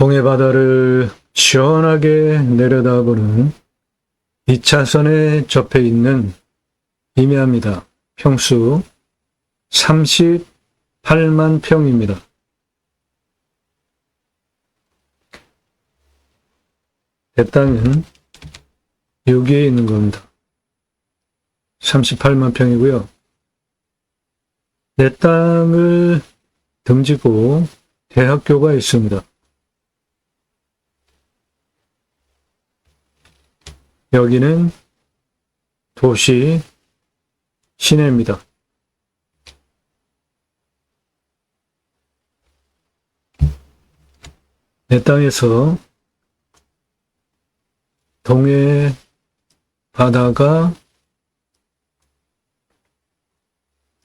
동해 바다를 시원하게 내려다보는 2차선에 접해 있는 임야입니다. 평수 38만 평입니다. 내 땅은 여기에 있는 겁니다. 38만 평이고요. 내 땅을 등지고 대학교가 있습니다. 여기는 도시 시내입니다. 내 땅에서 동해 바다가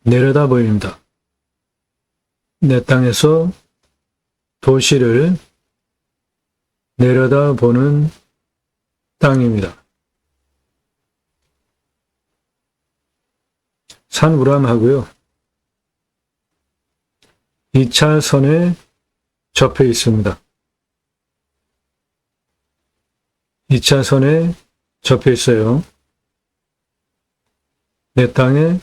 내려다 보입니다. 내 땅에서 도시를 내려다 보는 땅입니다. 산 우람하고요. 2차 선에 접해 있습니다. 2차 선에 접해 있어요. 내 땅에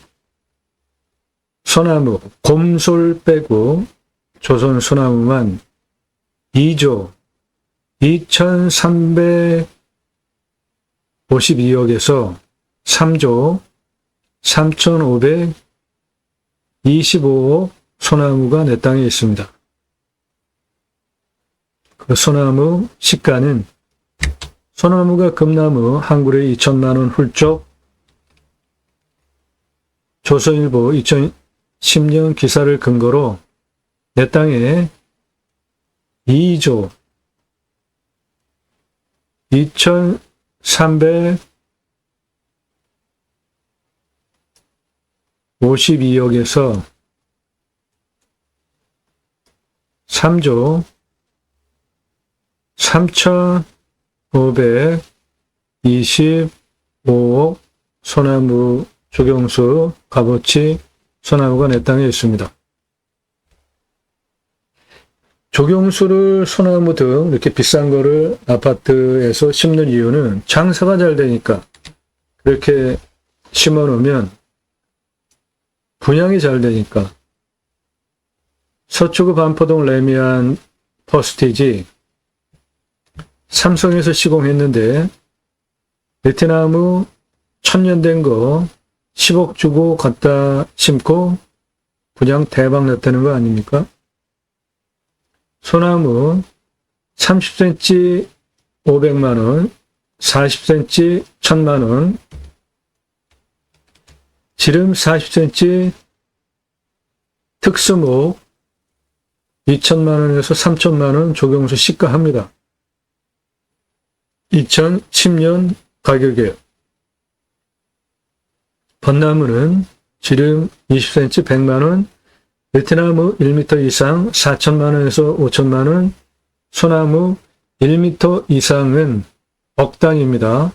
소나무, 곰솔 빼고 조선 소나무만 2조 2352억에서 3조 3525억 소나무가 내 땅에 있습니다. 그 소나무 시가는 소나무가 금나무 한 그루에 2천만 원 훌쩍 조선일보 2010년 기사를 근거로 내 땅에 2조 2300 52억에서 3조 3,525억 소나무 조경수 값어치 소나무가 내 땅에 있습니다. 조경수를 소나무 등 이렇게 비싼 거를 아파트에서 심는 이유는 장사가 잘 되니까 그렇게 심어 놓으면 분양이 잘 되니까 서초구 반포동 레미안 퍼스티지 삼성에서 시공했는데 베트나무 천년 된 거 10억 주고 갖다 심고 분양 대박 났다는 거 아닙니까? 소나무 30cm 500만원, 40cm 1000만원, 지름 40cm 특수목 2천만원에서 3천만원 조경수 시가합니다. 2010년 가격이에요. 벚나무는 지름 20cm 100만원, 베트나무 1m 이상 4천만원에서 5천만원, 소나무 1m 이상은 억당입니다.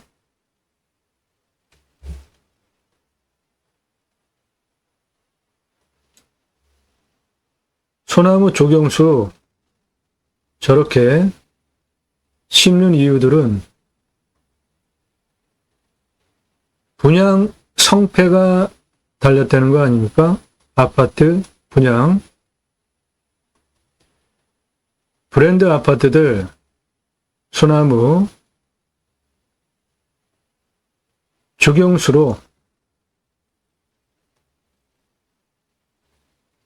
소나무 조경수 저렇게 심는 이유들은 분양 성패가 달렸다는 거 아닙니까? 아파트 분양. 브랜드 아파트들 소나무 조경수로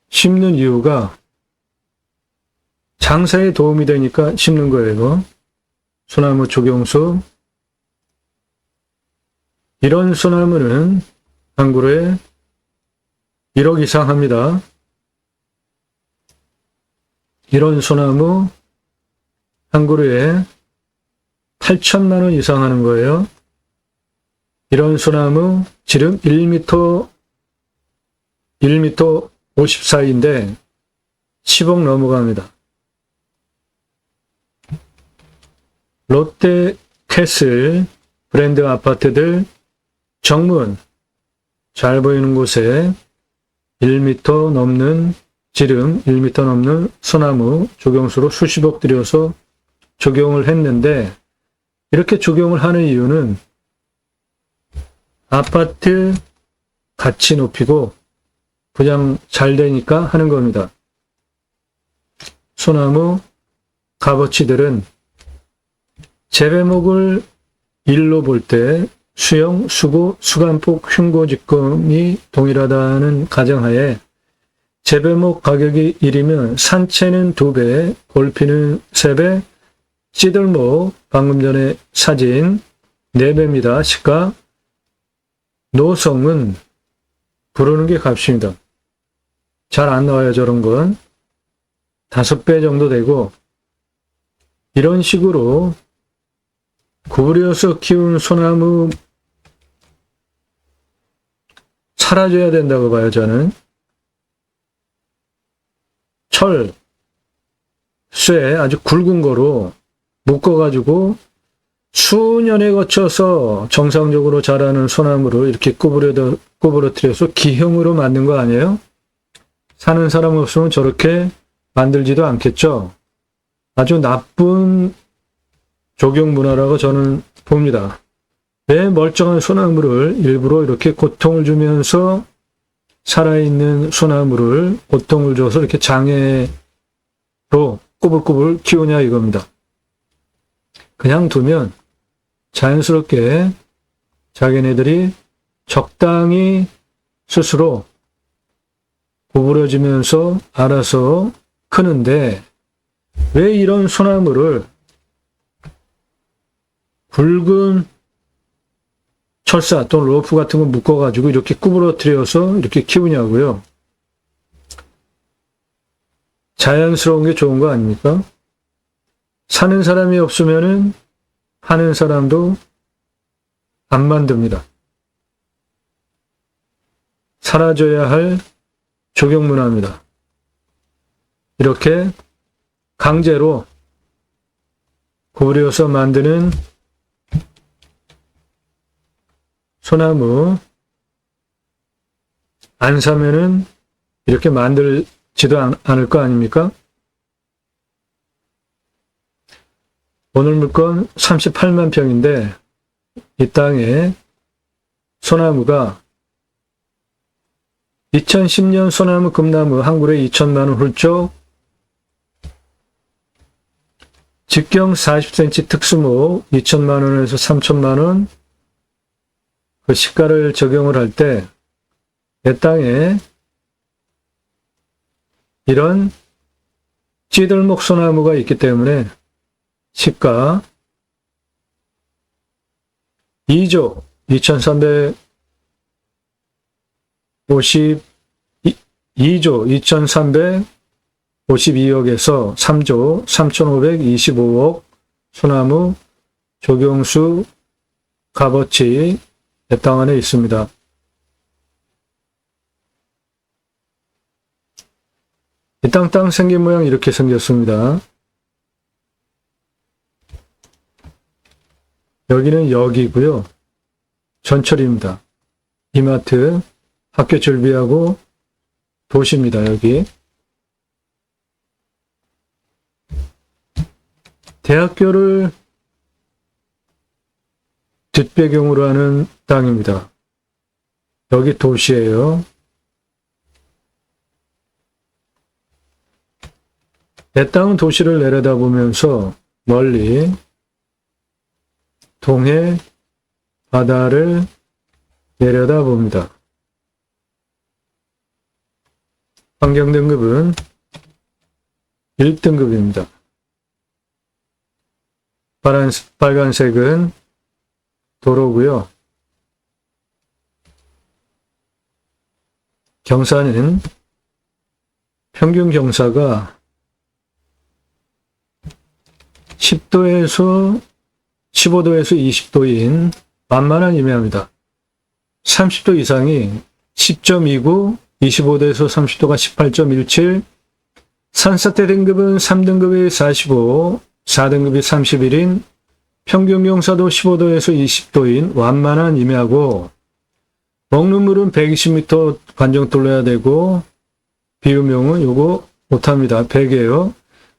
심는 이유가 장사에 도움이 되니까 심는 거예요. 소나무 조경수. 이런 소나무는 한 그루에 1억 이상 합니다. 이런 소나무 한 그루에 8천만 원 이상 하는 거예요. 이런 소나무 지름 1m 1m 54인데 10억 넘어갑니다. 롯데 캐슬 브랜드 아파트들 정문 잘 보이는 곳에 1m 넘는 지름 1m 넘는 소나무 조경수로 수십억 들여서 적용을 했는데 이렇게 적용을 하는 이유는 아파트 가치 높이고 그냥 잘 되니까 하는 겁니다. 소나무 값어치들은 재배목을 일로 볼 때 수영, 수고, 수간폭, 흉고 직검이 동일하다는 가정하에 재배목 가격이 1이면 산채는 2배, 골피는 3배, 찌들목 방금 전에 사진 4배입니다. 시가 노성은 부르는 게 값입니다. 잘 안 나와요 저런 건. 5배 정도 되고 이런 식으로 구부려서 키운 소나무 사라져야 된다고 봐요, 저는. 철, 쇠, 아주 굵은 거로 묶어가지고 수년에 거쳐서 정상적으로 자라는 소나무를 이렇게 구부려, 구부러뜨려서 기형으로 만든 거 아니에요? 사는 사람 없으면 저렇게 만들지도 않겠죠? 아주 나쁜 조경 문화라고 저는 봅니다. 왜 멀쩡한 소나무를 일부러 이렇게 고통을 주면서 살아있는 소나무를 고통을 줘서 이렇게 장애로 꾸불꾸불 키우냐 이겁니다. 그냥 두면 자연스럽게 자기네들이 적당히 스스로 구부러지면서 알아서 크는데 왜 이런 소나무를 굵은 철사 또는 로프 같은 거 묶어가지고 이렇게 구부러뜨려서 이렇게 키우냐고요. 자연스러운 게 좋은 거 아닙니까? 사는 사람이 없으면은 하는 사람도 안 만듭니다. 사라져야 할 조경 문화입니다. 이렇게 강제로 구부려서 만드는 소나무 안 사면은 이렇게 만들지도 않, 않을 거 아닙니까? 오늘 물건 38만 평인데 이 땅에 소나무가 2010년 소나무 금나무 한 그루에 2천만 원 훌쩍 직경 40cm 특수목 2천만 원에서 3천만 원 그 시가를 적용을 할 때 내 땅에 이런 찌들목 소나무가 있기 때문에 시가 2조 2350 2조 2352억에서 3조 3525억 소나무 조경수 값어치 내땅 안에 있습니다. 이 땅 땅 생긴 모양 이렇게 생겼습니다. 여기는 여기고요. 전철입니다. 이마트, 학교 준비하고 도시입니다. 여기. 대학교를 뒷배경으로 하는 땅입니다. 여기 도시예요. 내 땅은 도시를 내려다보면서 멀리 동해 바다를 내려다봅니다. 환경 등급은 1등급입니다. 파란, 빨간색은 도로고요. 경사는 평균 경사가 10도에서 15도에서 20도인 만만한 임야입니다. 30도 이상이 10.29, 25도에서 30도가 18.17, 산사태 등급은 3등급이 45, 4등급이 31인 평균 경사도 15도에서 20도인 완만한 임야고 먹는 물은 120m 관정 뚫어야 되고 비유명은 요거 못합니다. 100이에요.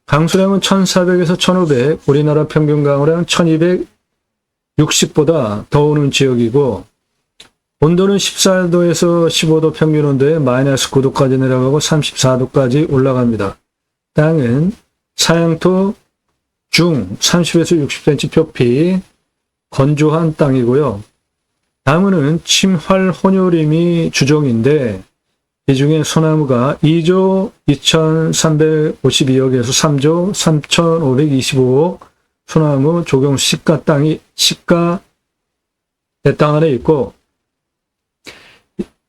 강수량은 1400에서 1500, 우리나라 평균 강우량 1260보다 더 오는 지역이고, 온도는 14도에서 15도 평균 온도에 마이너스 9도까지 내려가고 34도까지 올라갑니다. 땅은 사양토 중 30에서 60cm 표피, 건조한 땅이고요. 나무는 침활 혼요림이 주종인데 이 중에 소나무가 2조 2352억에서 3조 3525억 소나무 조경 시가 땅이 시가 내땅 안에 있고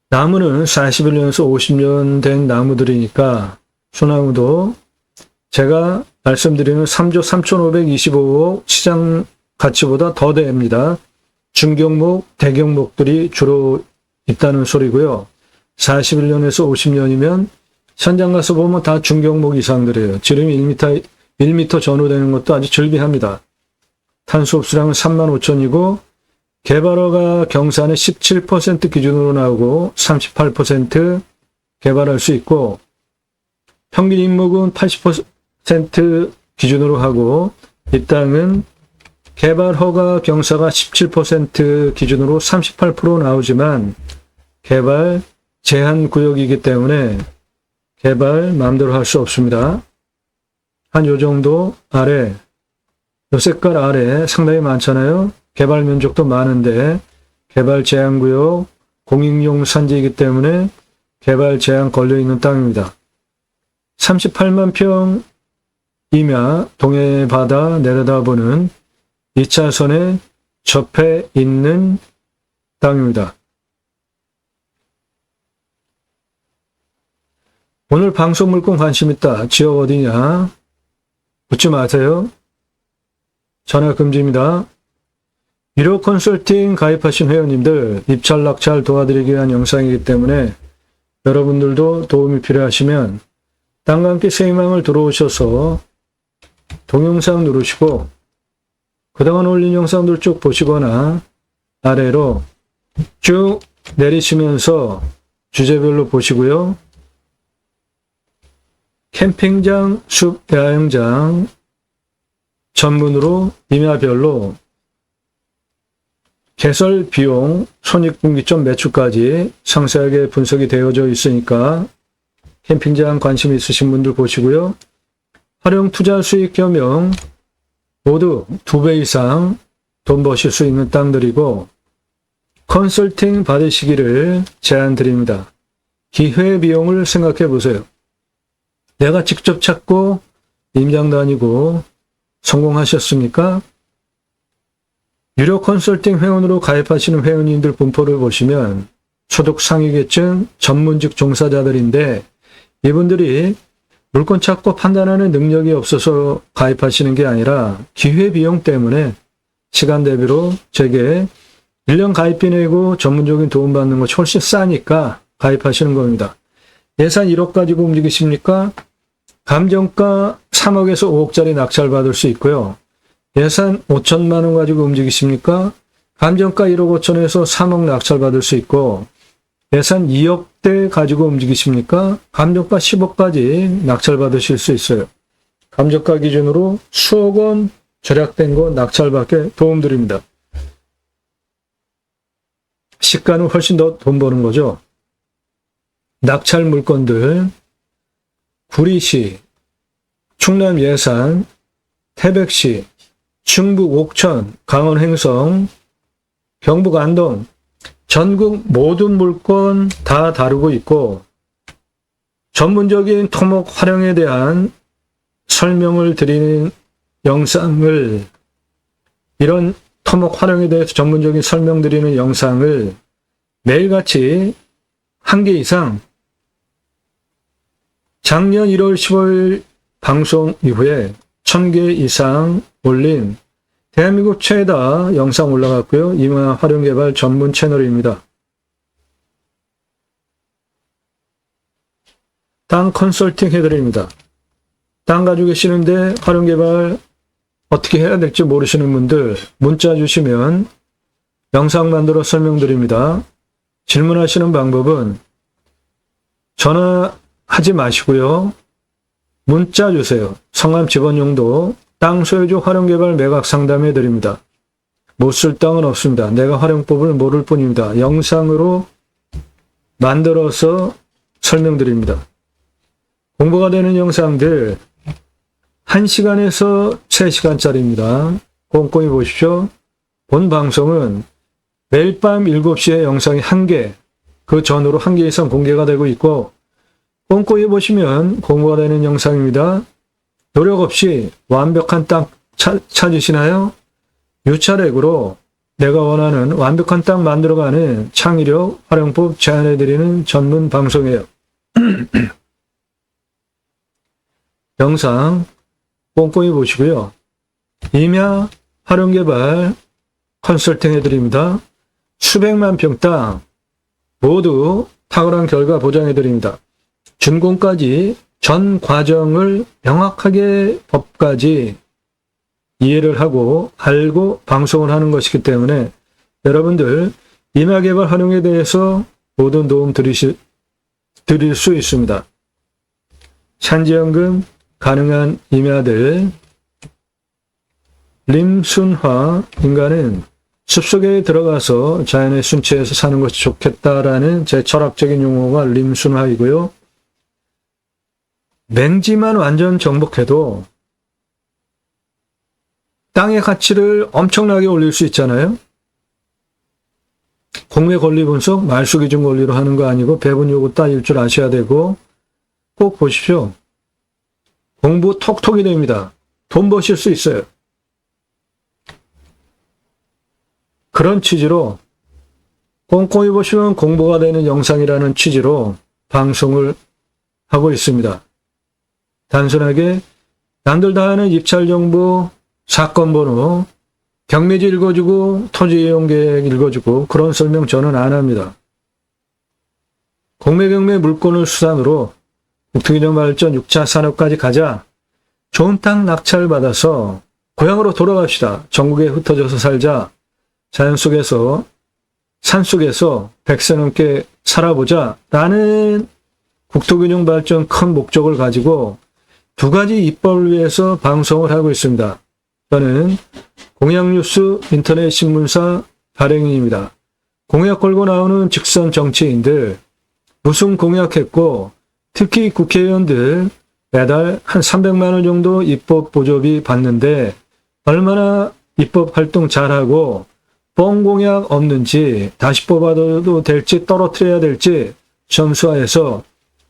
나무는 41년에서 50년 된 나무들이니까 소나무도 제가 말씀드리는 3조 3525억 시장 가치보다 더 됩니다. 중경목, 대경목들이 주로 있다는 소리고요. 41년에서 50년이면 현장 가서 보면 다 중경목 이상들이에요. 지름이 1m, 1m 전후 되는 것도 아주 즐비합니다. 탄소 흡수량은 3만 5천이고 개발허가 경산의 17% 기준으로 나오고 38% 개발할 수 있고 평균 인목은 80% 기준으로 하고 이 땅은 개발 허가 경사가 17% 기준으로 38% 나오지만 개발 제한 구역이기 때문에 개발 마음대로 할 수 없습니다. 한 요 정도 아래, 요 색깔 아래 상당히 많잖아요. 개발 면적도 많은데 개발 제한 구역 공익용 산지이기 때문에 개발 제한 걸려 있는 땅입니다. 38만 평 이며 동해 바다 내려다보는 2차선에 접해 있는 땅입니다. 오늘 방송 물건 관심 있다. 지역 어디냐? 묻지 마세요. 전화 금지입니다. 유료 컨설팅 가입하신 회원님들 입찰 낙찰 도와드리기 위한 영상이기 때문에 여러분들도 도움이 필요하시면 함께 세이망을 들어오셔서 동영상 누르시고 그동안 올린 영상들 쭉 보시거나 아래로 쭉 내리시면서 주제별로 보시고요. 캠핑장, 숲, 야영장 전문으로 임야별로 개설 비용, 손익분기점 매출까지 상세하게 분석이 되어져 있으니까 캠핑장 관심 있으신 분들 보시고요. 활용 투자 수익 겸용 모두 두 배 이상 돈 버실 수 있는 땅들이고 컨설팅 받으시기를 제안 드립니다. 기회 비용을 생각해 보세요. 내가 직접 찾고 임장 다니고 성공하셨습니까? 유료 컨설팅 회원으로 가입하시는 회원님들 분포를 보시면 소득 상위계층 전문직 종사자들인데 이분들이 물건 찾고 판단하는 능력이 없어서 가입하시는 게 아니라 기회비용 때문에 시간 대비로 제게 1년 가입비 내고 전문적인 도움받는 거 훨씬 싸니까 가입하시는 겁니다. 예산 1억 가지고 움직이십니까? 감정가 3억에서 5억짜리 낙찰 받을 수 있고요. 예산 5천만 원 가지고 움직이십니까? 감정가 1억 5천에서 3억 낙찰 받을 수 있고 예산 2억대 가지고 움직이십니까? 감정가 10억까지 낙찰 받으실 수 있어요. 감정가 기준으로 수억 원 절약된 거 낙찰받게 도움드립니다. 시가는 훨씬 더 돈 버는 거죠. 낙찰 물건들 구리시, 충남 예산, 태백시, 충북 옥천, 강원 행성, 경북 안동, 전국 모든 물건 다 다루고 있고 전문적인 토목 활용에 대한 설명을 드리는 영상을 이런 토목 활용에 대해서 전문적인 설명 드리는 영상을 매일같이 한 개 이상 작년 1월 15일 방송 이후에 1000개 이상 올린 대한민국 최다 영상 올라갔고요. 이마 활용개발 전문 채널입니다. 땅 컨설팅 해드립니다. 땅 가지고 계시는데 활용개발 어떻게 해야 될지 모르시는 분들 문자 주시면 영상 만들어 설명드립니다. 질문하시는 방법은 전화하지 마시고요. 문자 주세요. 성함 집원 용도 땅 소유주 활용개발 매각 상담해 드립니다. 못 쓸 땅은 없습니다. 내가 활용법을 모를 뿐입니다. 영상으로 만들어서 설명드립니다. 공부가 되는 영상들 1시간에서 3시간짜리입니다. 꼼꼼히 보십시오. 본 방송은 매일 밤 7시에 영상이 1개, 그 전후로 1개 이상 공개가 되고 있고 꼼꼼히 보시면 공부가 되는 영상입니다. 노력 없이 완벽한 땅 찾- 찾으시나요? 유차렉으로 내가 원하는 완벽한 땅 만들어가는 창의력 활용법 제안해드리는 전문 방송이에요. 영상 꼼꼼히 보시고요. 임야 활용개발 컨설팅 해드립니다. 수백만 평땅 모두 탁월한 결과 보장해드립니다. 준공까지 전 과정을 명확하게 법까지 이해를 하고 알고 방송을 하는 것이기 때문에 여러분들 임야개발 활용에 대해서 모든 도움 드리시, 드릴 수 있습니다. 산지연금 가능한 임야들 림순화 인간은 숲속에 들어가서 자연의 순치에서 사는 것이 좋겠다라는 제 철학적인 용어가 림순화이고요. 맹지만 완전 정복해도 땅의 가치를 엄청나게 올릴 수 있잖아요. 공매 권리 분석, 말수 기준 권리로 하는 거 아니고 배분 요구 따질 줄 아셔야 되고 꼭 보십시오. 공부 톡톡이 됩니다. 돈 버실 수 있어요. 그런 취지로 꼼꼼히 보시면 공부가 되는 영상이라는 취지로 방송을 하고 있습니다. 단순하게 남들 다 하는 입찰 정보, 사건 번호, 경매지 읽어주고 토지 이용 계획 읽어주고 그런 설명 저는 안 합니다. 공매 경매 물건을 수단으로 국토균형 발전 6차 산업까지 가자 좋은 땅 낙찰 받아서 고향으로 돌아갑시다. 전국에 흩어져서 살자. 자연 속에서 산 속에서 백세 넘게 살아보자 라는 국토균형 발전 큰 목적을 가지고 두 가지 입법을 위해서 방송을 하고 있습니다. 저는 공약뉴스 인터넷 신문사 발행인입니다. 공약 걸고 나오는 직선 정치인들 무슨 공약했고 특히 국회의원들 매달 한 300만 원 정도 입법 보조비 받는데 얼마나 입법 활동 잘하고 뻥 공약 없는지 다시 뽑아도 될지 떨어뜨려야 될지 점수화해서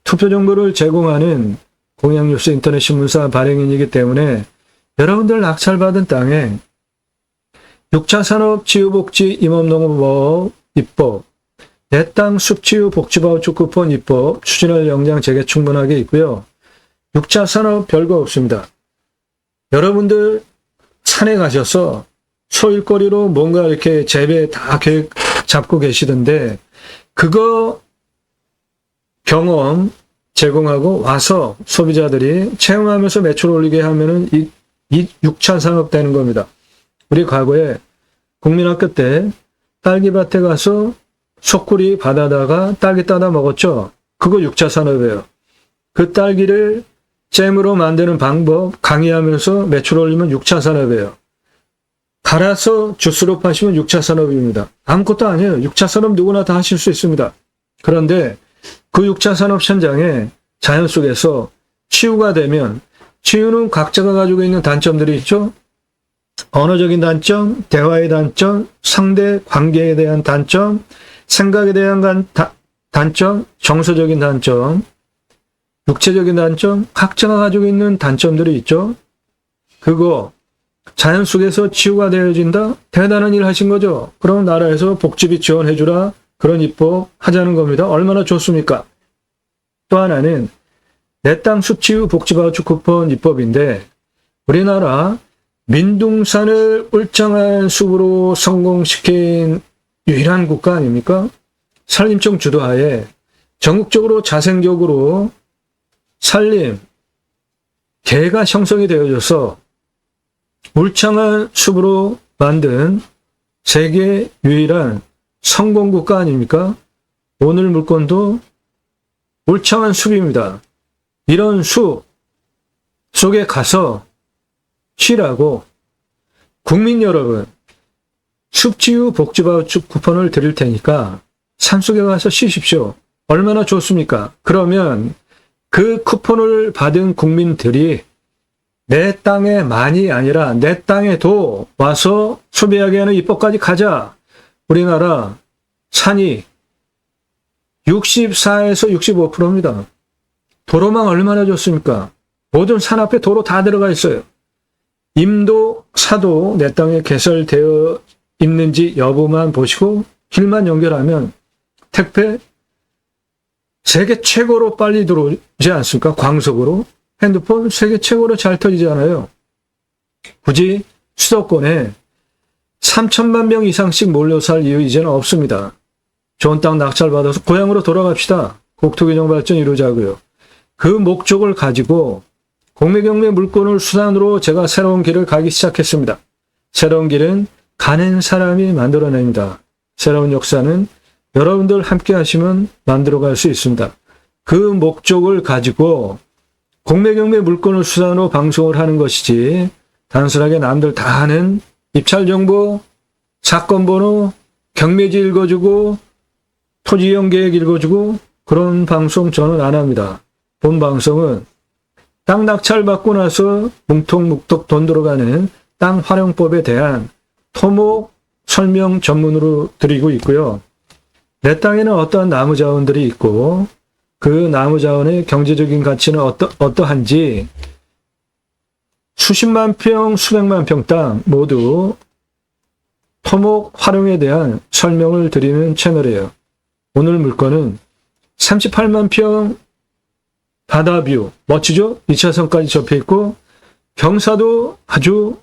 투표 정보를 제공하는 공약뉴스 인터넷 신문사 발행인이기 때문에 여러분들 낙찰받은 땅에 6차 산업 치유복지 임업농업법 입법, 내땅 숲치유 복지바우처 쿠폰 입법 추진할 역량 제게 충분하게 있고요. 6차 산업 별거 없습니다. 여러분들 산에 가셔서 소일거리로 뭔가 이렇게 재배 다 계획 잡고 계시던데 그거 경험 제공하고 와서 소비자들이 체험하면서 매출 올리게 하면은 이, 이 6차 산업 되는 겁니다. 우리 과거에 국민학교 때 딸기밭에 가서 소쿠리 받아다가 딸기 따다 먹었죠. 그거 6차 산업이에요. 그 딸기를 잼으로 만드는 방법 강의하면서 매출 올리면 6차 산업이에요. 갈아서 주스로 파시면 6차 산업입니다. 아무것도 아니에요. 6차 산업 누구나 다 하실 수 있습니다. 그런데 그 6차 산업 현장에 자연 속에서 치유가 되면 치유는 각자가 가지고 있는 단점들이 있죠. 언어적인 단점, 대화의 단점, 상대 관계에 대한 단점, 생각에 대한 단, 다- 단점, 정서적인 단점, 육체적인 단점, 각자가 가지고 있는 단점들이 있죠. 그거 자연 속에서 치유가 되어진다? 대단한 일 하신 거죠. 그럼 나라에서 복지비 지원해주라. 그런 입법 하자는 겁니다. 얼마나 좋습니까? 또 하나는 내땅 숲치유 복지바우처 쿠폰 입법인데 우리나라 민둥산을 울창한 숲으로 성공시킨 유일한 국가 아닙니까? 산림청 주도하에 전국적으로 자생적으로 산림, 개가 형성이 되어져서 울창한 숲으로 만든 세계 유일한 성공국가 아닙니까? 오늘 물건도 울창한 숲입니다. 이런 숲, 속에 가서 쉬라고 국민 여러분 습지유 복지바우처 쿠폰을 드릴 테니까 산속에 가서 쉬십시오. 얼마나 좋습니까? 그러면 그 쿠폰을 받은 국민들이 내 땅에만이 아니라 내 땅에도 와서 소비하게 하는 입법까지 가자. 우리나라 산이 64에서 65%입니다. 도로망 얼마나 좋습니까? 모든 산 앞에 도로 다 들어가 있어요. 임도, 사도 내 땅에 개설되어 있는지 여부만 보시고 길만 연결하면 택배 세계 최고로 빨리 들어오지 않습니까? 광속으로. 핸드폰 세계 최고로 잘 터지잖아요. 굳이 수도권에 3천만 명 이상씩 몰려 살 이유 이제는 없습니다. 좋은 땅 낙찰받아서 고향으로 돌아갑시다. 국토균형 발전 이루자고요. 그 목적을 가지고 공매경매 물건을 수단으로 제가 새로운 길을 가기 시작했습니다. 새로운 길은 가는 사람이 만들어냅니다. 새로운 역사는 여러분들 함께 하시면 만들어갈 수 있습니다. 그 목적을 가지고 공매경매 물건을 수단으로 방송을 하는 것이지 단순하게 남들 다 하는 입찰 정보, 사건 번호, 경매지 읽어주고 토지 이용 계획 읽어주고 그런 방송 저는 안 합니다. 본 방송은 땅 낙찰 받고 나서 뭉통묵독 돈 들어가는 땅 활용법에 대한 토목 설명 전문으로 드리고 있고요. 내 땅에는 어떠한 나무 자원들이 있고 그 나무 자원의 경제적인 가치는 어떠, 어떠한지 수십만 평, 수백만 평 땅 모두 토목 활용에 대한 설명을 드리는 채널이에요. 오늘 물건은 38만 평 바다뷰 멋지죠? 2차선까지 접해 있고 경사도 아주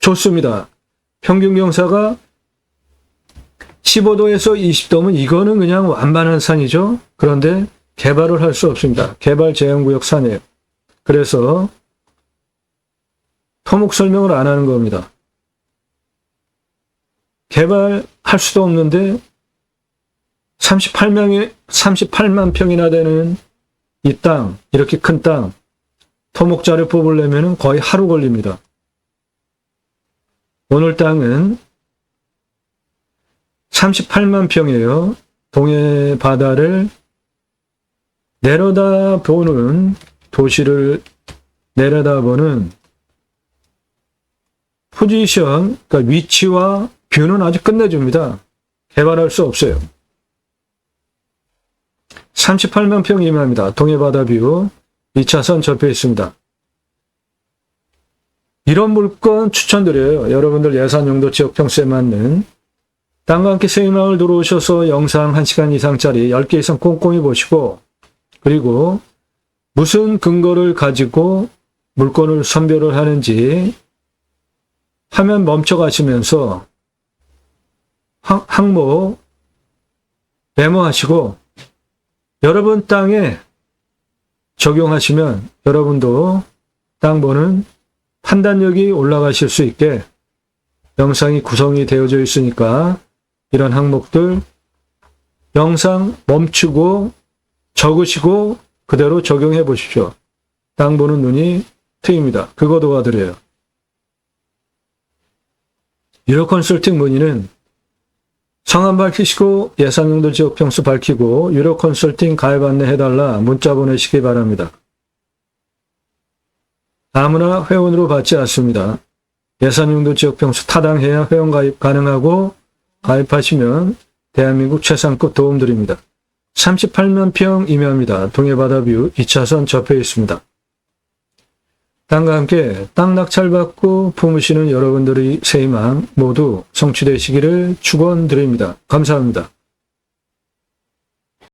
좋습니다. 평균 경사가 15도에서 20도면 이거는 그냥 완만한 산이죠. 그런데 개발을 할 수 없습니다. 개발 제한구역 산이에요. 그래서 토목 설명을 안 하는 겁니다. 개발할 수도 없는데 38명이 38만 평이나 되는 이 땅, 이렇게 큰 땅, 토목자를 뽑으려면 거의 하루 걸립니다. 오늘 땅은 38만 평이에요. 동해 바다를 내려다 보는 도시를 내려다보는 포지션, 그러니까 위치와 뷰는 아주 끝내줍니다. 개발할 수 없어요. 38만 평 이마입니다. 동해바다 뷰 2차선 접해 있습니다. 이런 물건 추천드려요. 여러분들 예산 용도 지역 평수에 맞는 땅과 함께 세이마을 들어오셔서 영상 1시간 이상짜리 10개 이상 꼼꼼히 보시고 그리고 무슨 근거를 가지고 물건을 선별을 하는지 화면 멈춰 가시면서 항목 메모하시고 여러분 땅에 적용하시면 여러분도 땅 보는 판단력이 올라가실 수 있게 영상이 구성이 되어져 있으니까 이런 항목들 영상 멈추고 적으시고 그대로 적용해 보십시오. 땅 보는 눈이 트입니다. 그거 도와드려요. 유료 컨설팅 문의는 성함 밝히시고 예상용도 지역 평수 밝히고 유료 컨설팅 가입 안내 해달라 문자 보내시기 바랍니다. 아무나 회원으로 받지 않습니다. 예산용도 지역 평수 타당해야 회원 가입 가능하고 가입하시면 대한민국 최상급 도움드립니다. 38만 평 임야입니다. 동해바다뷰 2차선 접해 있습니다. 땅과 함께 땅 낙찰받고 품으시는 여러분들의 새 희망 모두 성취되시기를 축원드립니다. 감사합니다.